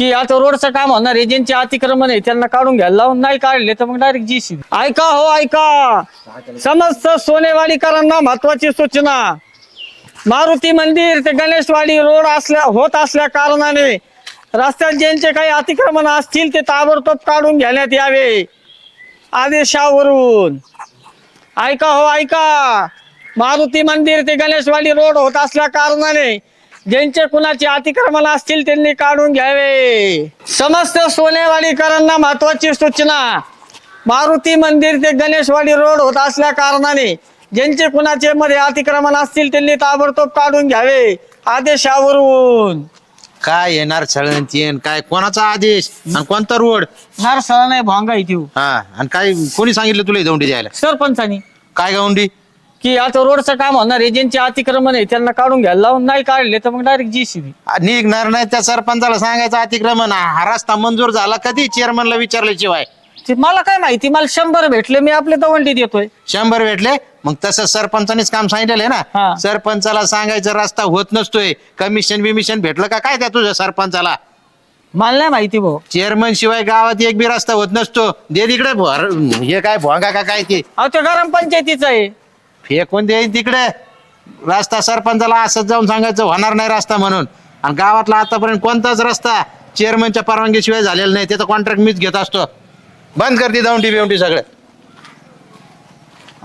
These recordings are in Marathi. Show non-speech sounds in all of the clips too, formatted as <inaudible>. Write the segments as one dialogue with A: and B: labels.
A: की आता रोडचं काम होणार आहे ज्यांचे अतिक्रमण आहे त्यांना काढून घ्यायला लावून नाही काढले तर मग डायरेक्ट जीसी ऐका हो ऐका. समस्त सोनेवाडीकरांना महत्वाची सूचना. मारुती मंदिर ते गणेशवाडी रोड असल्या होत असल्या कारणाने रस्त्यात ज्यांचे काही अतिक्रमण असतील ते ताबडतोब काढून घेण्यात यावे. आदेशावरून. ऐका हो ऐका. मारुती मंदिर ते गणेशवाडी रोड होत असल्या कारणाने ज्यांचे कुणाचे अतिक्रमण असतील त्यांनी काढून घ्यावे. समस्त सोनेवाडीकरांना महत्वाची सूचना. मारुती मंदिर ते गणेशवाडी रोड होत असल्या कारणाने ज्यांचे कुणाचे मध्ये अतिक्रमण असतील त्यांनी ताबडतोब काढून घ्यावे. आदेशावरून
B: काय येणार सळंतीन काय? कोणाचा आदेश? आणि कोणता रोड?
A: नारसाळा नाही भांगा इथे
B: हा आणि काय कोणी सांगितलं तुला दौंडी द्यायला?
A: सरपंचानी.
B: काय गौंडी
A: की आता रोडचं काम होणार आहे ज्यांचे अतिक्रमण आहे त्यांना काढून घ्यायला लावून नाही काढले तर मग डायरेक्ट जीसीबी
B: निघणार नाही त्या सरपंचाला सांगायचं अतिक्रमण हा रस्ता मंजूर झाला कधी चेअरमनला विचारल्याशिवाय?
A: ते मला काय माहिती मला शंभर भेटले मी आपल्या दवंडीत येतोय
B: शंभर भेटले? मग तसं सरपंचानेच काम सांगितलेलं आहे
A: हा.
B: ना सरपंचाला सांगायचं रस्ता होत नसतोय कमिशन बिमिशन भेटलं का? काय त्या तुझ्या सरपंचाला?
A: मला नाही माहिती भाऊ.
B: चेअरमन शिवाय गावात एक बी रस्ता होत नसतो. दे तिकडे भर हे काय भोंगा का काय ते?
A: अहो ते गरम पंचायतीच आहे.
B: फेकून दे तिकडे. रस्ता सरपंचाला असंच जाऊन सांगायचं होणार नाही रस्ता म्हणून. आणि गावातला आतापर्यंत कोणताच रस्ता चेअरमनच्या परवानगीशिवाय झालेला नाही. त्याचा कॉन्ट्रॅक्ट मीच घेत असतो. बंद करते दौंडी बिवंडी सगळं.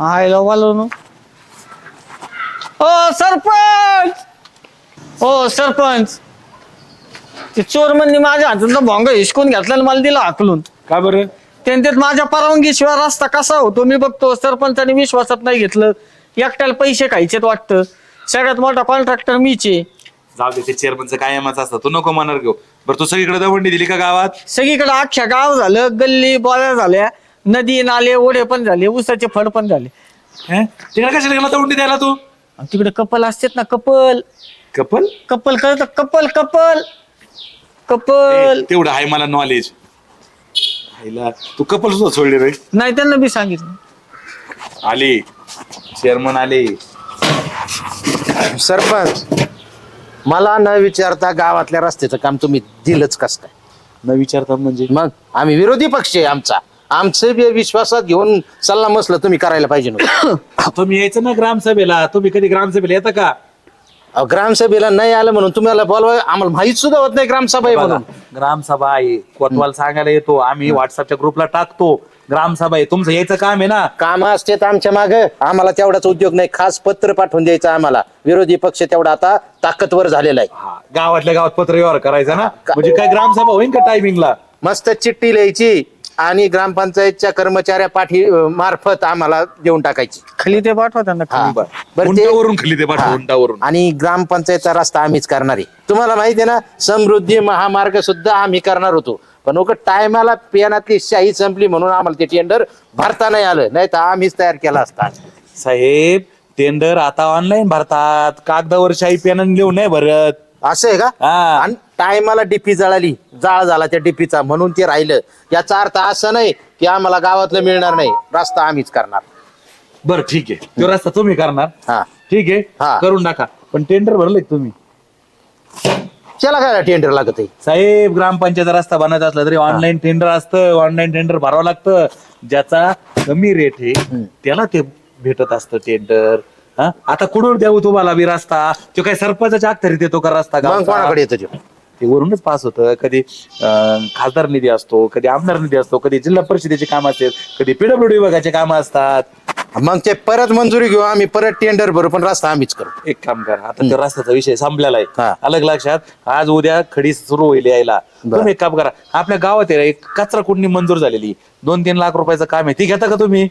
A: आयला वालवून ओ सरपंच! ओ सरपंच! ते चोर म्हणजे माझ्या हातून भोंग हिसकून घेतला आणि मला दिला हाकलून.
C: का बरं?
A: त्यांच्यात माझ्या परवानगीशिवाय रस्ता कसा होतो? मी बघतो सरपंचाने विश्वासात नाही घेतलं. एकट्याला पैसे खायचेत वाटतं. सगळ्यात मोठा कॉन्ट्रॅक्टर मीच आहे.
C: जाऊ दे ते चेअरमनचं कायमच असतं. तू नको मनावर घेऊ. बरं तू सगळीकडे दवंडी दिली का गावात?
A: सगळीकडे अख्ख्या गाव झालं गल्ली बोळ्या झाल्या नदी नाले ओढे पण झाले उसाचे फड पण झाले.
C: हं? तिकडे कशाला गेला दवंडी द्यायला तू?
A: आणि तिकडे कपल असतात ना कपल.
C: कपल?
A: कपल करत कपल कपल. कपल.
C: तेवढं आहे मला नॉलेज आईला. तू कपल सुद्धा सोडले रे.
A: नाही त्यांना बी सांगितलं.
C: आले. चेअरमन आले.
B: सरपंच मला न विचारता गावातल्या रस्त्याचं काम तुम्ही दिलंच कस काय?
C: न विचारता म्हणजे?
B: मग आम्ही विरोधी पक्ष आहे आमचा. आमचं बी विश्वासात घेऊन सल्ला मसलं तुम्ही करायला पाहिजे नव्हतं. <coughs>
C: तुम्ही यायचं ना ग्रामसभेला. तुम्ही कधी ग्रामसभेला येता का?
B: अहो, ग्रामसभेला नाही आलं म्हणून तुम्हाला बोलवा. आम्हाला माहीत सुद्धा होत नाही ग्रामसभा आहे
C: बघा,
B: म्हणून.
C: ग्रामसभा आहे. कोतवाल सांगायला येतो. आम्ही व्हॉट्सअपच्या ग्रुपला टाकतो. ग्रामसभा आहे. तुमचं यायचं काम आहे ना?
B: काम असते आमच्या माग. आम्हाला तेवढाच उद्योग नाही. खास पत्र पाठवून द्यायचं आम्हाला. विरोधी पक्ष तेवढा आता ताकदवर झालेला आहे.
C: हा, गावातल्या गावात पत्र व्यवहार करायचा ना? म्हणजे काय ग्रामसभा होईल का टायमिंगला
B: मस्त चिठ्ठी लिहायची. आणि ग्रामपंचायतच्या कर्मचाऱ्या पाठी मार्फत आम्हाला देऊन टाकायची.
A: खाली ते पाठवा त्यांना
B: हा.
A: खाली
B: बरं. ते-
C: उंटावरून खाली ते पाठवा
B: हा.
C: उंटावरून.
B: आणि ग्रामपंचायतचा रस्ता आम्हीच करणार आहे. तुम्हाला माहिती आहे ना समृद्धी महामार्ग सुद्धा आम्ही करणार होतो. पण उगा टायमाला पेनातली शाही संपली म्हणून आम्हाला ते टेंडर भरता नाही आलं. नाही तर आम्हीच तयार केला असता.
C: साहेब टेंडर आता ऑनलाईन भरतात. कागदावर शाही पेन लिहून नाही भरत?
B: असं आहे का?
C: हा.
B: आणि टायमाला डीपी जळाली जाळ झाला त्या डीपीचा म्हणून ते राहिलं. याचा अर्थ असं नाही की आम्हाला गावातलं मिळणार नाही. रस्ता आम्हीच करणार.
C: बर ठीक आहे. तो रस्ता तुम्ही करणार.
B: हा.
C: ठीक
B: हा.
C: आहे करून टाका. पण टेंडर भरले तुम्ही?
B: त्याला काय टेंडर लागत आहे?
C: साहेब ग्रामपंचायत रस्ता बनायचा असला तरी ऑनलाईन टेंडर असतं. ऑनलाईन टेंडर भरावं लागतं. ज्याचा कमी रेट आहे त्याला ते भेटत असतं टेंडर हा? आता कुठून द्यावं तुम्हाला बी रस्ता? तो काय सरपंचाच्या अखत्यारीत येतो का रस्ता
B: मग
C: गावचा?
B: कोणाकडे येतो तो?
C: ते वरूनच पास होतं. कधी अं, खासदार निधी असतो कधी आमदार निधी असतो कधी जिल्हा परिषदेची कामं असतात कधी पीडब्ल्यूडी विभागाचे कामं असतात.
B: मग ते परत मंजुरी घेऊ आम्ही परत टेंडर भरू पण रस्ता आम्हीच करू.
C: एक काम करा आता त्या रस्त्याचा विषय संपलेला
B: हा.
C: आहे अलग लक्षात आज उद्या खडी सुरू होईल यायला.
B: बरं.
C: तुम्ही एक काम करा आपल्या गावात आहे ना एक कचरा कुंडी मंजूर झालेली. दोन तीन लाख रुपयाचं काम आहे ती घेता का तुम्ही?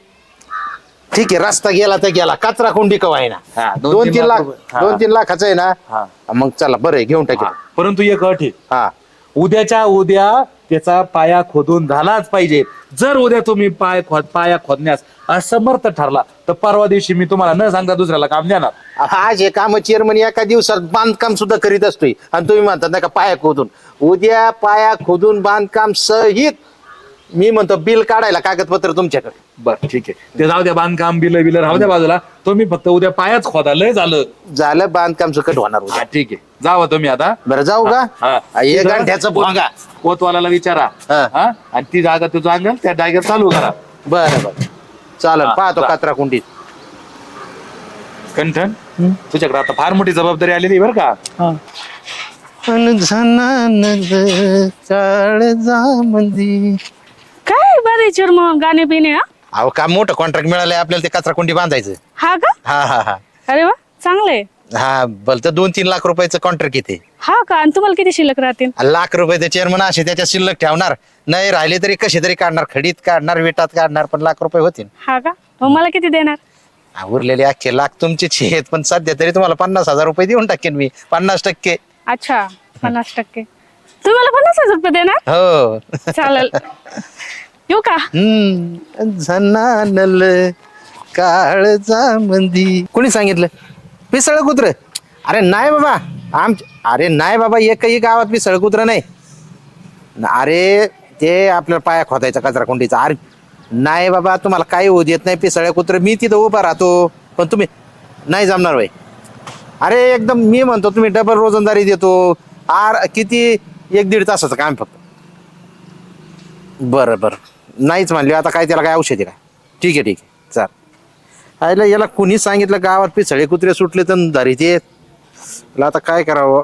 B: ठीक आहे रस्ता गेला तर गेला. कचरा कोंडी कवाय ना
C: हा,
B: दोन तीन लाख
C: रुपये.
B: दोन तीन लाखाचं आहे
C: हा.
B: ना मग चला बरं आहे, घेऊन टाकेल.
C: परंतु एक अट आहे.
B: हा.
C: उद्याच्या उद्या त्याचा पाया खोदून झालाच पाहिजे. जर उद्या तुम्ही पाय खोद पाया खोदण्यास असमर्थ ठरला तर परवा दिवशी मी तुम्हाला न सांगता दुसऱ्याला काम देणार.
B: आज हे काम चेअरमन एका दिवसात बांधकाम सुद्धा करीत असतोय. आणि तुम्ही म्हणतात ना का पाया खोदून. उद्या पाया खोदून बांधकाम सहित मी म्हणतो बिल काढायला कागदपत्र तुमच्याकडे.
C: बर ठीक आहे. ते जाऊ द्या बांधकाम बिल बिल राहू द्या बाजूला. तुम्ही फक्त उद्या पायाच खोदा लय झालं.
B: झालं बांधकाम सुकट होणार
C: हा
B: उद्या
C: ठीक आहे. जावा तुम्ही आता.
B: बरं जाऊ का?
C: हा.
B: हा, हे गांठ्याचं भोंगा.
C: कोतवालाला विचारा.
B: हा.
C: हा आणि ती जागा तू सांगेल त्या जागेवर चालू करा.
B: बरं बरं. चालेल
C: हा,
B: पाहतो
C: चा-
B: कचरा कुंडीत.
C: कंठन तुझ्याकडे आता फार मोठी जबाबदारी आलेली आहे बरं का?
D: काय बरे मग गाणे पिणे हा?
B: अहो का मोठं कॉन्ट्रॅक्ट मिळालंय आपल्याला ते कचरा कुंडी बांधायचं.
D: हा का?
B: हा हा हा.
D: अरे वा चांगलंय.
B: हा भलतं दोन तीन लाख रुपयाचं कॉन्ट्रॅक्ट येते.
D: हा का? आणि तुम्हाला किती शिल्लक राहतील?
B: लाख रुपये ते चेअरमन असे त्याच्या शिल्लक ठेवणार. नाही राहिले तरी कसे तरी काढणार खडीत काढणार विटात काढणार पण लाख रुपये होतील.
D: हा का? मग मला किती देणार?
B: हा, उरलेले अख्खे लाख तुमचेच आहेत पण सध्या तरी तुम्हाला पन्नास हजार रुपये देऊन टाकेन मी. पन्नास टक्के.
D: अच्छा पन्नास टक्के. तुम्ही मला पन्नास हजार रुपये देणार?
B: हो.
D: चालेल. <laughs> येऊ का?
B: झनानल काळजा मंदी कोणी सांगितलं? पिसळ कुत्र? अरे नाही बाबा आम अरे नाही बाबा एकही गावात पिसळ कुत्र नाही. न- अरे ते आपल्याला पाया खोदायचा कचरा कोंडीचा अरे नाही बाबा तुम्हाला काही होऊ देत नाही पिसळ कुत्र. मी तिथं उभा राहतो पण तुम्ही नाही जमणार बाई. अरे एकदम मी म्हणतो तुम्ही डबल रोजंदारी देतो. आर किती एक दीड तासाचं काम फक्त. बरं बरं. नाहीच म्हणले आता काय त्याला काय औषध आहे काय? ठीक आहे ठीक आहे चाल. आयला याला कुणी सांगितलं गावात पिसळे कुत्रे सुटले तर धरीत येत. याला आता काय करावं?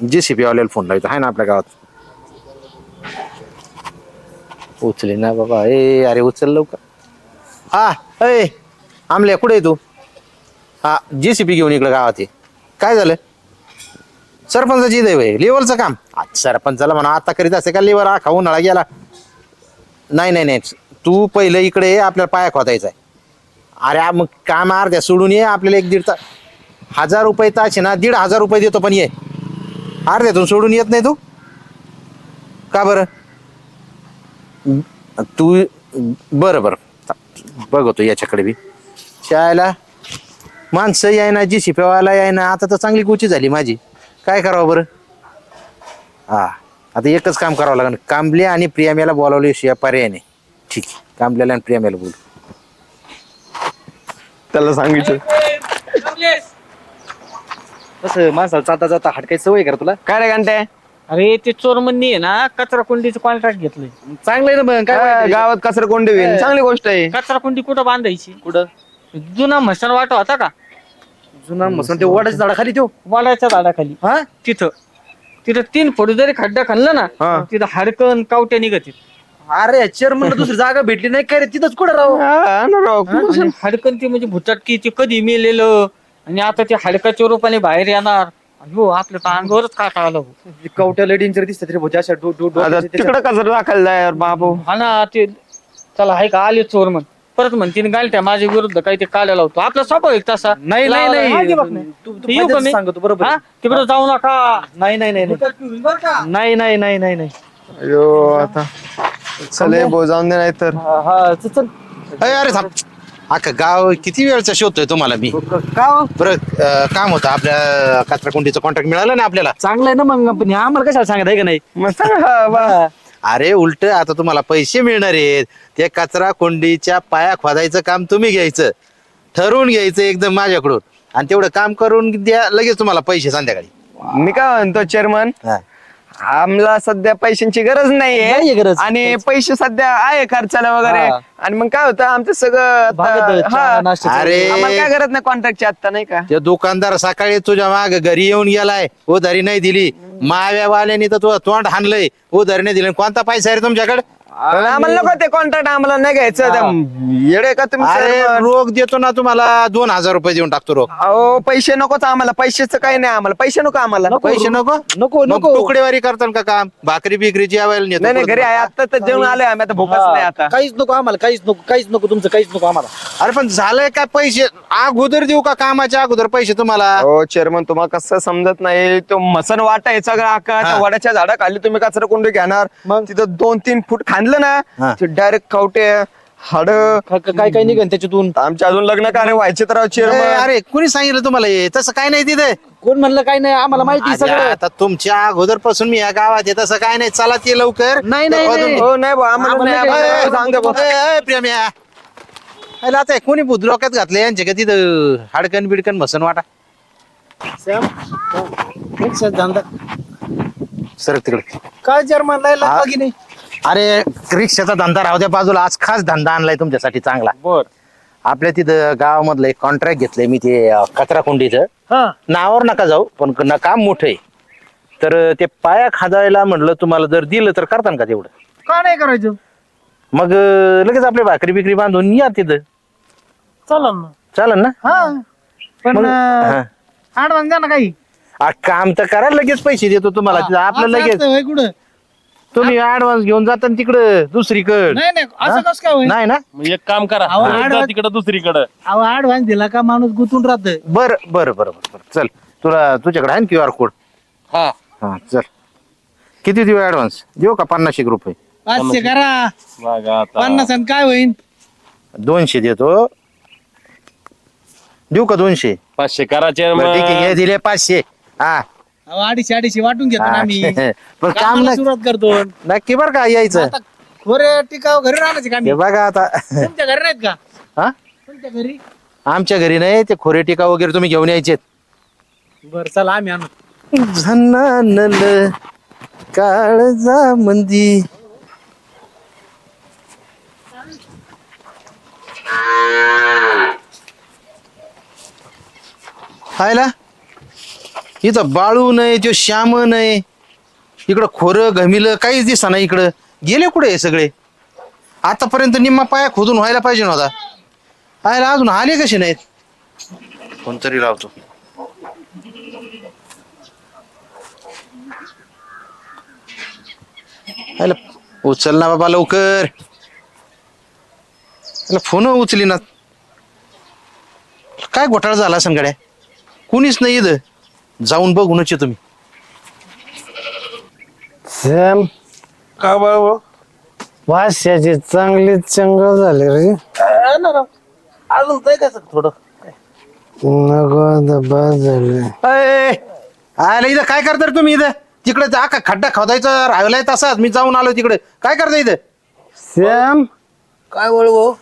B: जे सी पी वाल्याला फोन लावायचा आहे ना आपल्या गावात. उचले ना बाबा ए अरे उचल लवकर. हा ए आमल्या कुठे आहे तू? हा जे सी पी घेऊन इकडं गावात ये. काय झालं? सरपंचाची देव आहे लेवलचं काम. आ, सरपंचाला म्हणा आता करीत असे का लेवर आखा उन्हाळा गेला. नाही नाही नाही. तू पहिलं इकडे ये आपल्याला पाया खोदायचा आहे. अरे आ, मग काम अर्ध्या सोडून ये आपल्याला एक दीड तास हजार रुपये तास आहे ना दीड हजार रुपये देतो पण ये. अर्ध्यातून सोडून येत नाही तू. का बरं? तू बरं बरं. बघतो याच्याकडे बी. शाळेला माणसं याय ना जी शिपेवाला याय ना आता तर चांगली गोची झाली माझी. काय करावं बरं? हा. आता एकच काम करावं लागेल. कांबले आणि प्रियामेला बोलावले शिवाय पर्याय नाही ठीक आहे. कांबल्याला आणि प्रियामेला बोलू.
E: त्याला सांगितलं.
F: कसं माणसाला जाता जाता हटकायची सवय कर तुला.
E: काय रे घंटे?
A: अरे ते चोरमंदी आहे ना कचरा कुंडीचं कॉन्ट्रॅक्ट घेतलंय.
F: चांगलं आहे ना मग काय?
E: गावात कचरा कोंडी होईल चांगली गोष्ट आहे.
A: कचरा कुंडी कुठं बांधायची?
F: कुठं?
A: जुना म्हसण वाटा होता का?
F: जुना मसून ते वडाच्या झाडाखाली ठेव
A: वाड्याच्या झाडाखाली.
F: हा?
A: तिथं. तिथं तीन फूट जरी खड्डा खाल्ला ना
E: हा.
A: तिथं हाडकन कावट्या निघतील
F: अरे चेअरमन दुसरी जागा भेटली नाही काय रे? तिथंच कुठं राहू?
E: हा, ना राव.
A: आणि हाडकन ती म्हणजे भुताटकी ती कधी मेलेलं? आणि आता ते हाडकाच्या रूपाने बाहेर येणार. हो आपल्या तर अंगावरच का आलं
F: कवट्या लेडींचे दिसतात रे भाऊ अशा डो- डो-
E: आता
F: डोक्याचे त्याच्या-
E: तिकडं कचरा टाकायला जाय यार बाबू?
A: हा ना ते चला हाय का? आले चोर मग परत म्हणतीन गालत्या माझ्या विरुद्ध काही ते काढायला लावतो. आपला स्वाभाविक तसा.
F: नाही नाही नाही. तू- तू
A: ते येऊ का
F: फायद्याचं
A: मी?
F: सांगतो बरोबर
A: हा? तिकडे जाऊ नका.
F: नाही नाही नाही नाही. नाही नाही नाही नाही नाही.
E: अयो आता. चले बो जाऊन दे नाही तर
F: हा, हा चल, चल.
B: अय, अरे थांब. अख्खा गाव किती वेळचा शोधतोय तुम्हाला मी?
F: का हो?
B: बरं अं, काम होतं आपल्या कचरा कुंडीचं कॉन्ट्रॅक्ट मिळालं ना आपल्याला?
F: चांगलं आहे ना मग पण हे आम्हाला कशाला सांगत आहे का नाही?
E: मग सांगा. बा.
B: अरे उलट आता तुम्हाला पैसे मिळणार आहेत. ते कचरा कोंडीच्या पाया खोदायचं काम तुम्ही घ्यायचं. ठरवून घ्यायचं एकदम माझ्याकडून. आणि तेवढं काम करून द्या लगेच तुम्हाला पैसे संध्याकाळी.
E: मी काय म्हणतो चेअरमन
B: हा.
E: आम्हाला सध्या पैशांची गरज
F: नाहीये.
E: नाहीये
F: गरज.
E: आणि पैसे. सध्या आहे खर्चाला वगैरे.
F: हा.
E: आणि मग काय होतं आमचं सगळं
F: भागत
E: आता-
F: चहा,
E: हा.
F: नाश्ता
B: अरे.
E: आम्हाला काय गरज नाही कॉन्ट्रॅक्टची आता नाही का?
B: ते दुकानदार सकाळी तुझ्या माग घरी येऊन गेलाय उधारी नाही दिली. माव्यावाल्याने तर तुझं तोंड हाणलंय उधारी नाही दिली. कोणता पैसा आहे रे तुमच्याकडे?
E: पण आम्हाला नको ते कॉन्ट्रॅक्ट आम्हाला नाही घ्यायचं येडे का तुम्ही
B: अरे? रोग देतो ना तुम्हाला दोन हजार रुपये देऊन टाकतो रोग
E: अहो पैसे नकोच आम्हाला पैशाचं काही नाही आम्हाला पैसे नको आम्हाला.
B: पैसे नको
F: नको?
B: मग
F: नको.
B: तुकडेवारी करतात का काम? भाकरी बिकरी जेवायला नेतो
E: नाही नाही घरी आहे आता तर जेवण आलोय आम्ही आता भूकच नाही आता.
F: काहीच नको आम्हाला काहीच नको काहीच नको तुमचं काहीच नको आम्हाला.
B: अरे पण झालंय काय पैसे? अगोदर देऊ का कामाच्या अगोदर पैसे तुम्हाला?
E: हो चेअरमन तुम्हाला कसं समजत नाही तो मसन वाटा आहे सगळं आका त्या
B: हा.
E: वडाच्या झाडाखाली तुम्ही कचरा कुंडी घेणार
F: मग?
E: तिथं दोन तीन फूट खांदलं
B: हा.
E: ना डायरेक्ट खावटे हाड.
F: का- का- काय काय निघन त्याच्यातून?
E: आमच्या अजून लग्न कार्य व्हायचे तर
B: अरे कुणी सांगितलं तुम्हाला हे? तसं काय नाही तिथे.
F: कोण म्हणलं काय नाही? आम्हाला माहिती
B: अरे,
F: सगळं.
B: आता तुमच्या अगोदरपासून मी या गावात आहे तसं काय नाही. चला ते लवकर.
F: नाही, नाही, नाही.
E: हो नाही भाऊ आम्हाला
F: आम्हाला
E: नाही,
F: नाही,
E: आम्हाला
B: ए,
E: सांग दे भाऊ.
B: ए, ए, प्रेम्या. अरे आता हे कोणी बुद्ध डोक्यात घातले यांचे का तिथं हाडकन बिडकन मसन वाटा? सर तिकडे.
F: काय जर्मन
B: हा. अरे रिक्षाचा धंदा राहू द्या बाजूला. आज खास धंदा आणलाय तुमच्यासाठी चांगला.
E: बर.
B: आपल्या तिथं गावामधलं एक कॉन्ट्रॅक्ट घेतलंय मी ते अं, कचरा कुंडीचं
F: हा.
B: नावावर नका जाऊ पण न- काम मोठं आहे. तर ते पाया खाजायला म्हणलं तुम्हाला जर दिलं तर करता का तेवढं?
F: का नाही करायचं?
B: मग अं, लगेच आपली भाकरी बिकरी बांधून या तिथं.
F: चालन ना.
B: चालेल ना?
F: हा. पण
B: मग- हा.
F: ऍडव्हान्स द्या ना काही.
B: आ, काम तर करा लगेच पैसे देतो तुम्हाला. तिथं आपलं लगेच
F: कुठं?
B: तुम्ही ऍडव्हान्स घेऊन जाता ना तिकडं दुसरीकडं.
F: नाही नाही असं कसं काय होईल?
B: नाही ना?
G: मग एक काम करा
F: अहो, आडवा-
G: तिकडं दुसरीकडं.
F: अहो ऍडव्हान्स दिला का माणूस गुंतून राहत
B: बर बर बर बर चल तुला तुझ्याकडे आहे क्यू आर कोड?
G: हा.
B: हा चल. किती देऊ ऍडव्हान्स देऊ का पन्नास एक रुपये?
F: पाचशे करा.
G: बघा आता.
F: पन्नास आणि काय होईल
B: दोनशे देतो. देऊ का दोनशे?
G: पाचशे करायचे
B: बरं, ठीक आहे हे दिले पाचशे. हा.
F: अहो अडीचशे अडीचशे वाटून घेतो ना आम्ही. <laughs>
B: पण काम
F: कामाला
B: नाही
F: सुरुवात करतो.
B: नक्की बर का यायचं.
F: आता खोरे टिकाव घरी राहण्याचे का
B: हे
F: आम्ही
B: बघा आता.
F: तुमच्या घरी नाहीत का?
B: हा?
F: तुमच्या घरी?
B: आमच्या घरी नाही ते खोरे टिका वगैरे तुम्ही घेऊन यायचे
F: बर चला आम्ही आणू.
B: झन्नानल काळजा मंदी हायला इथं बाळू नाही तो श्याम नाही. इकडं खोरं घमिलं काहीच दिसा नाही इकडं. गेले कुठे हे सगळे? आतापर्यंत निम्मा पाया खोदून व्हायला पाहिजे नव्हता. हायला अजून आले कसे नाहीत? कोणतरी लावतो. उचल ना बाबा लवकर. फोन उचली ना काय घोटाळा झाला संगड्या कुणीच नाही इथं. जाऊन बघूनच मी
H: सॅम.
G: का बाबा
H: वाश्याचे चांगले चंगळ झाले रे.
G: अजून काय थोडं?
H: नको आता बस झाले.
B: अय, आयला इथं काय करता रे तुम्ही इथं? तिकडे जा का खड्डा खोदायचा राहिलाय तसाच. मी जाऊन आलो तिकडे. काय करता इथं?
H: सॅम.
G: काय वळव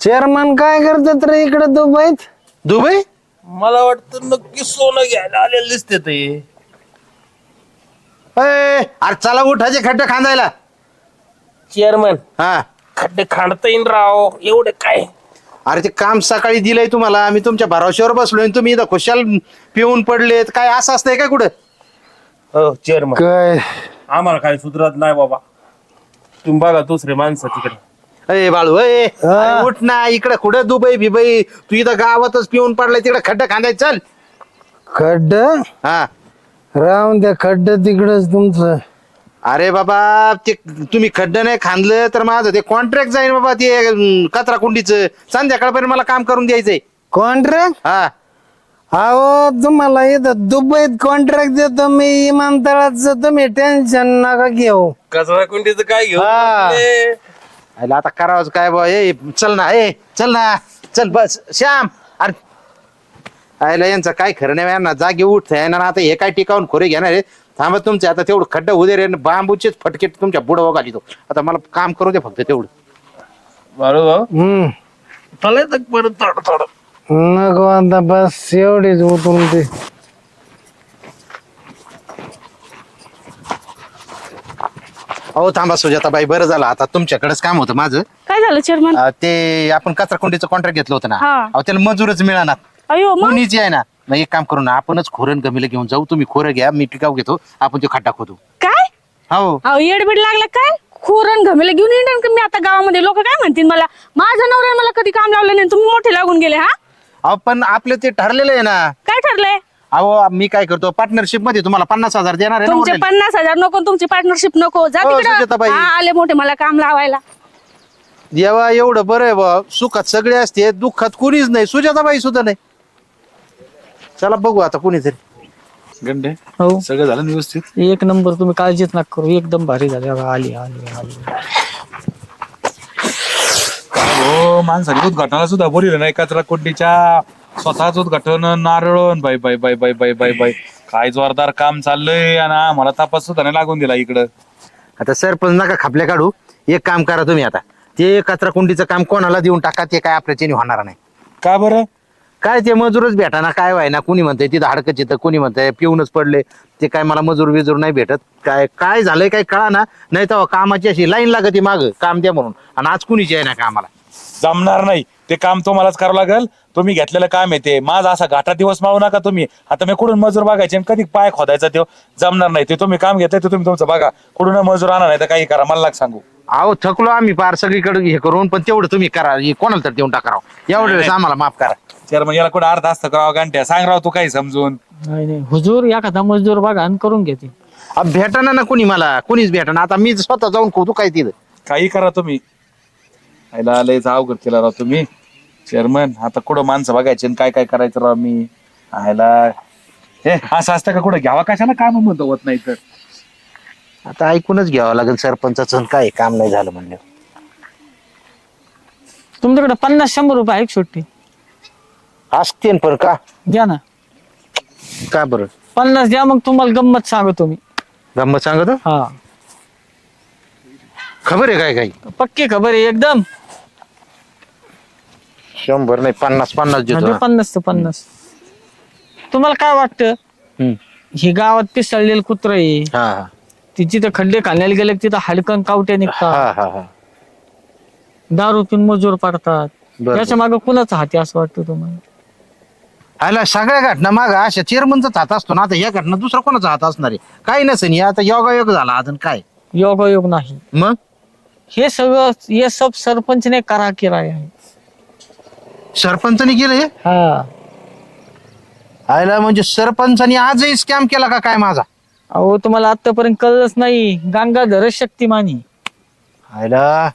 H: चेअरमन काय करतात रे इकडे दुबईत?
B: दुबई?
G: मला वाटतं नक्की सोनं घ्यायला आलेलं दिसते ते
B: अरे चला उठाचे खड्डे खांदायला.
G: चेअरमन
B: हा.
G: खड्डे खांडता येईन राव एवढे काय?
B: अरे ते काम सकाळी दिलंय तुम्हाला आम्ही तुमच्या भरोश्यावर बसलोय आणि तुम्ही इथं खुशाल पिऊन पडलेत काय असं असतंय काय कुठं?
G: हो चेअरमन
H: काय?
G: आम्हाला काय सुधरत नाही बाबा. तुम्ही बघा दुसरे माणसं तिकडे.
B: अय बाळू अय अरे उठ ना इकडे कुठं दुबई बिबई? तू इथं गावातच पिऊन पडलाय तिकडे खड्डा खांदाय चल.
H: खड्ड?
B: हा.
H: राहून द्या खड्ड तिकडच तुमचं.
B: अरे बाबा ते तुम्ही खड्डं नाही खांदलं तर माझं ते कॉन्ट्रॅक्ट जाईल बाबा ते अं, कचरा कुंडीचं संध्याकाळपर्यंत मला काम करून द्यायचंय.
H: कॉन्ट्रॅक्ट
B: हा.
H: अहो तुम्हाला इथं दुबईत कॉन्ट्रॅक्ट देतो मी विमानतळाचं तुम्ही टेन्शन नका घेऊ.
G: कचरा कुंडीचं काय घेऊ?
B: हा. अरे आता करावंच काय बा ए चल ना ए चल ना चल बस श्याम अरे. आयला यांचं काय खरं नाही यांना जागी उठ येणार आता हे काय टिकावून खोरे घेणार आहे थांबा तुमचे आता तेवढं खड्डा उदे रे बांबूचेच फटके तुमच्या बुडवा घाली तो. आता मला काम करू दे फक्त तेवढं.
G: बरोबर
H: हम्म.
G: चालायचं परत थोडं थोडं
H: नको आता बस एवढीच उतरून ते
B: अहो थांबा सुजाताबाई बरं झालं. आता तुमच्याकडेच काम होतं माझं.
D: काय झालं चेअरमन
B: अं, ते आपण कचरा कुंडीचं कॉन्ट्रॅक्ट घेतलं होतं ना.
D: हा.
B: अहो त्याला मजूरच मिळाणार
D: अयो मग?
B: कुणीच आहे ना मग एक काम करू ना आपणच खोरण गमीला घेऊन जाऊ. तुम्ही खोरं घ्या मी टिकाव घेतो. आपण तो खड्डा खोदू.
D: काय?
B: हो.
D: अहो येडबीड लागला काय? खोरण घमेला घेऊन येणार का मी आता गावामध्ये लोक काय म्हणतील मला? माझा नवरा मला कधी काम लावलं नाही तुम्ही मोठे लागून गेले हा?
B: अहो पण आपलं ते ठरलेलं आहे ना.
D: काय ठरलंय?
B: अहो मी काय करतो पार्टनरशिपमध्ये तुम्हाला पन्नास हजार देणार आहे ना
D: तुमचे
B: वरले.
D: पन्नास हजार नको तुमची पार्टनरशिप नको. जा
B: हो,
D: तिकडं.
B: सुजाताबाई.
D: हा, आले मोठे मला काम लावायला.
B: देवा एवढं बरं आहे बा सुखात सगळे असते दुःखात कुणीच नाही सुजाताबाई सुद्धा नाही. चला बघू आता कुणीतरी.
C: गंडे
A: हो.
C: सगळं झालं ना व्यवस्थित?
A: एक नंबर तुम्ही काळजीच नका करू. एकदम भारी झाले. बघा, आली आली आली.
C: हो माणसाने उद्घाटनाला सुद्धा बोलिलं नाही कचरा कोंडीच्या स्वतःच उद्घाटन नारळण bye bye bye bye bye bye bye काय जोरदार काम चाललंय आणि आम्हाला तपास सुद्धा नाही लागून दिला इकडं.
B: आता सरपंच नका खापल्या काढू. एक काम करा तुम्ही आता. ते कचरा कुंडीचं काम कोणाला देऊन टाका ते काय आपल्या चेनी होणार नाही.
C: का बरं?
B: काय ते मजूरच भेटाना काय व्हायना? कुणी म्हणतंय तिथं हाडकच येतं कुणी म्हणतंय पिऊनच पडले. ते काय मला मजूर बिजूर नाही भेटत. काय काय झालंय काय कळा ना नाही तर कामाची अशी लाईन लागते माग काम द्या म्हणून. आणि आज कुणीच आहे ना कामाला?
C: जमणार नाही. ते काम तुम्हालाच करावं लागेल. तुम्ही घेतलेलं काम आहे ते. माझा असा घाटा दिवस मावू नका तुम्ही. आता मी कुठून मजूर बघायचे आणि कधी पाय खोदायचा ते जमणार नाही. ते तुम्ही काम घेतलंय ते तुम्ही तुमचं बघा. कुठून मजूर आणा नाही तर काही करा. मला लाग सांगू.
B: अहो थकलो आम्ही पार सगळीकडे हे करून पण तेवढं तुम्ही करा. हे कोणाला तर देऊन टाका राव. एवढं वेळेस आम्हाला माफ करा.
C: चेअरमन याला कुठं अर्धा असतं करावं घंट्या. सांग राव तू काही समजून.
A: नाही नाही. हुजूर एखादा मजदूर बघा आणि करून घेते.
B: भेटाना ना कुणी मला? कुणीच भेटाना आता मी स्वतः जाऊन खोदू काय तिथं?
C: काही करा तुम्ही. याला लयच अवघड केला राव तुम्ही. चेअरमन आता कुठं माणसं बघायचे आणि काय काय करायचं राव मी? आयला हे असं असतं का कुठं? घ्यावा कशाला काम म्हणतो होत नाही तर?
B: आता ऐकूनच घ्यावं लागेल सरपंचाचं काय काम नाही झालं म्हणलं.
A: तुमच्याकडे पन्नास शंभर रुपये आहे सुट्टी
B: असते पण का?
A: द्या ना.
B: का बरं?
A: पन्नास द्या मग तुम्हाला गंमत सांगतो मी.
B: गंमत सांगतो?
A: हा.
B: खबर आहे काय काही?
A: पक्की खबर आहे एकदम.
B: शंभर नाही पन्नास पन्नास देतो
A: म्हणजे
B: ना.
A: पन्नास ते पन्नास. तुम्हाला काय वाटतं?
B: हम्म.
A: ही गावात पिसळलेलं कुत्र आहे.
B: हा
A: ती जिथं खड्डे खाण्याला गेले की तिथं हाडकन कावटे
B: हा
A: निघतात.
B: हा हा
A: दारू पिऊन मजूर पडतात.
B: बरं.
A: त्याच्यामागे कुणाचा हाती असं वाटतं तुम्हाला?
B: आयला सगळ्या घटना माग अशा चेअरमनचाच हात असतो ना आता या घटना दुसरा कोणाचा हात असणार आहे? काही नसेल हे आता योगायोग झाला अजून काय?
A: योगायोग नाही.
B: मग?
A: हे सगळं हे सब सरपंचने करा किराय आहे.
B: सरपंचानी केलं हे?
A: हा.
B: आयला म्हणजे सरपंचानी आजही स्कॅम केला का काय माझा?
A: अहो तुम्हाला आतापर्यंत कळलंच नाही. गंगाधर शक्तिमानी.
B: आयला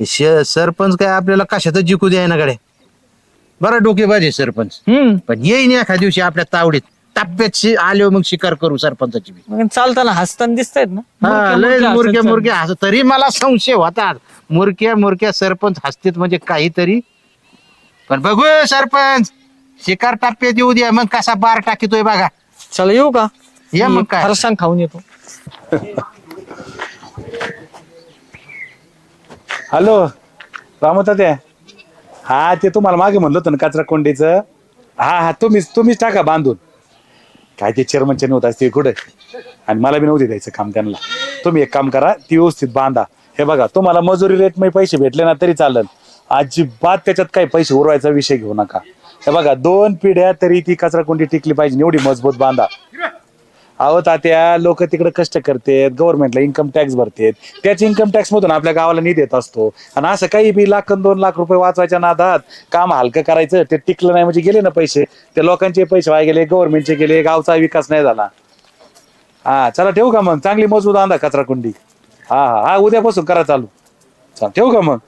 B: हे श- सरपंच काय आपल्याला कशातच जिंकू द्याय ना गड्या. बरं डोकेबाज आहे सरपंच.
A: हम्म.
B: पण येईन एखाद्या दिवशी आपल्या तावडीत. टप्प्यात शि- आले मग शिकार करू सरपंचाची बी.
A: मग चालताना हसताना दिसतायत ना?
B: हा,
A: मुरक्या-
B: लय
A: मुरक्या
B: मुरक्या
A: हसत
B: मुरक्या. हस तरी मला संशय होतात. मुरक्या मुरक्या सरपंच हसतेत म्हणजे काहीतरी. पण बघू सरपंच. शिकार टप्प्यात येऊ द्या मग कसा बार टाकीतोय बघा.
A: चाल. येऊ का?
B: ये मग काय.
A: फरसाण खाऊन येतो.
C: हॅलो रामतात्या हा ते तुम्हाला मागे म्हणलं होतं ना कचरा कोंडीचं. हा हा तुम्हीच तुम्हीच टाका बांधून. काय ते चेअरमनचे नव्हतं असते कुठे? आणि मला बी नव्हते द्यायचं काम त्यांना. तुम्ही एक काम करा ती व्यवस्थित बांधा. हे बघा तुम्हाला मजुरी रेटमध्ये पैसे भेटले ना तरी चालेल. अजिबात त्याच्यात काही पैसे उरवायचा विषय घेऊ नका. हे बघा दोन पिढ्या तरी ती कचरा कोणती टिकली पाहिजे एवढी मजबूत बांधा. अहो तात्या लोक तिकडे कष्ट करतात गव्हर्नमेंटला इन्कम टॅक्स भरतेत. त्याच इन्कम टॅक्स मधून आपल्या गावाला निधी येत असतो. आणि असं काही बी लाख दोन लाख रुपये वाचवायच्या नादात काम हलकं करायचं ते टिकलं नाही म्हणजे गेले ना पैसे. ते लोकांचे पैसे वाया गेले गव्हर्नमेंटचे गेले गावचा विकास नाही झाला. हा चला ठेवू का मग? चांगली मजबूत आणा कचरा कुंडी हा हा हा उद्यापासून करा चालू. चला ठेवू का मग?